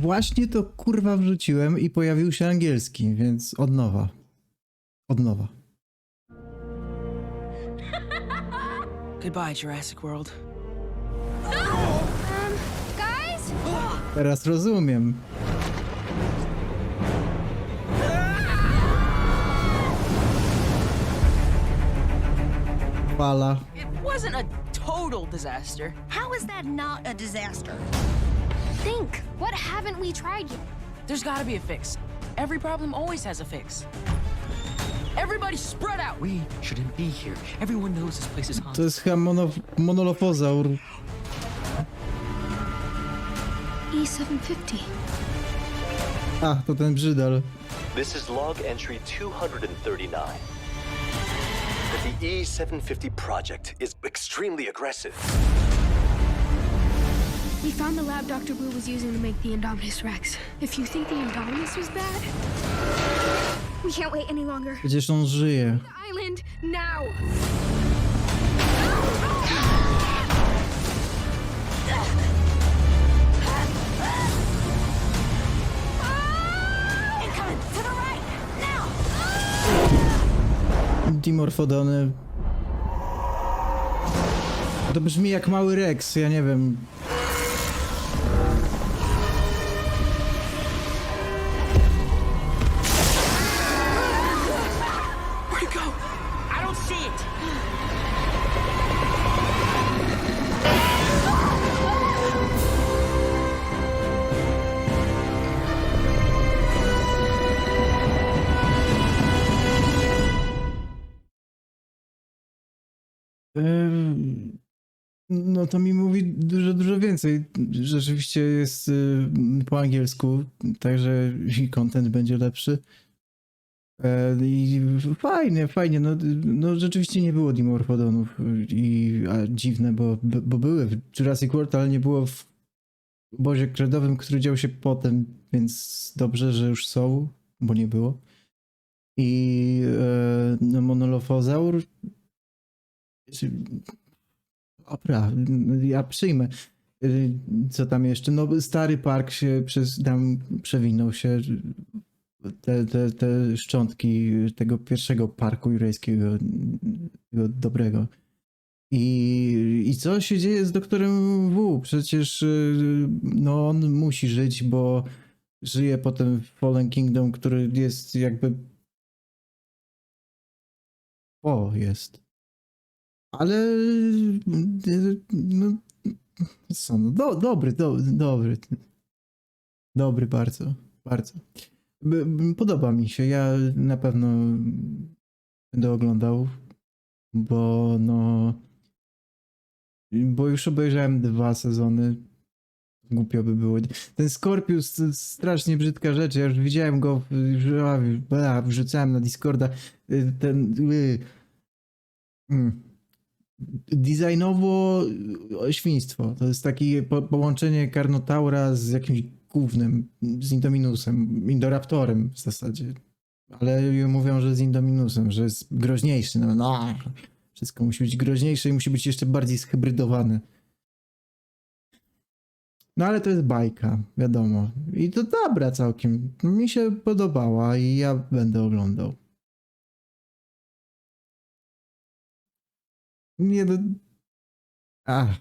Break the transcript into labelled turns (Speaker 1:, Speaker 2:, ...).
Speaker 1: właśnie to kurwa wrzuciłem i pojawił się angielski, więc od nowa. Od nowa.
Speaker 2: Goodbye, Jurassic World.
Speaker 3: Um, guys?
Speaker 1: Teraz rozumiem. Fala.
Speaker 2: It wasn't a total disaster.
Speaker 4: How is that not a disaster?
Speaker 3: Think. What haven't we tried yet?
Speaker 2: There's gotta be a fix. Every problem always has a fix. Everybody spread out.
Speaker 5: We shouldn't be here. Everyone knows this place is
Speaker 1: To
Speaker 5: haunted.
Speaker 1: jest chyba mono, monolofozaur.
Speaker 3: E750.
Speaker 1: A, to ten brzydal.
Speaker 6: This is log entry 239. That The E750 project is extremely aggressive.
Speaker 3: We found the lab Dr. Wu was using to make the Indominus Rex. If you think the Indominus was bad, we can't wait any longer.
Speaker 1: Przecież on żyje.
Speaker 3: Island
Speaker 4: the right! Now!
Speaker 1: Dimorfodony. To brzmi jak mały Rex, ja nie wiem.
Speaker 2: Go? I don't see it.
Speaker 1: No to mi mówi dużo, dużo więcej. Rzeczywiście jest y, po angielsku, także i content będzie lepszy. E, I fajnie, fajnie. No, no rzeczywiście nie było dimorfodonów i a, dziwne, bo, bo były w Jurassic World, ale nie było w obozie kredowym, który dział się potem, więc dobrze, że już są, bo nie było. I e, no, monolofozaur Dobra, ja przyjmę. Y, Co tam jeszcze? No, stary park się przez tam przewinął się. Te, te, te szczątki tego pierwszego parku jurajskiego, tego dobrego. I, I co się dzieje z doktorem W? Przecież y, no, on musi żyć, bo żyje potem w Fallen Kingdom, który jest jakby. O, jest. Ale y, no, co, no, do, dobry, do, dobry. Dobry bardzo, bardzo. Podoba mi się. Ja na pewno będę oglądał, bo no. Bo już obejrzałem dwa sezony. Głupio by było. Ten Scorpius to strasznie brzydka rzecz. Ja już widziałem go, wrzucałem na Discorda. Y, Ten. y, mm designowo e, świństwo. To jest takie po, połączenie Karnotaura z jakimś gównem, z Indominusem, Indoraptorem w zasadzie. Ale mówią, że z Indominusem, że jest groźniejszy. No, no, wszystko musi być groźniejsze i musi być jeszcze bardziej zhybrydowane. No ale to jest bajka, wiadomo. I to dobra całkiem. Mi się podobała i ja będę oglądał. Nie no. A,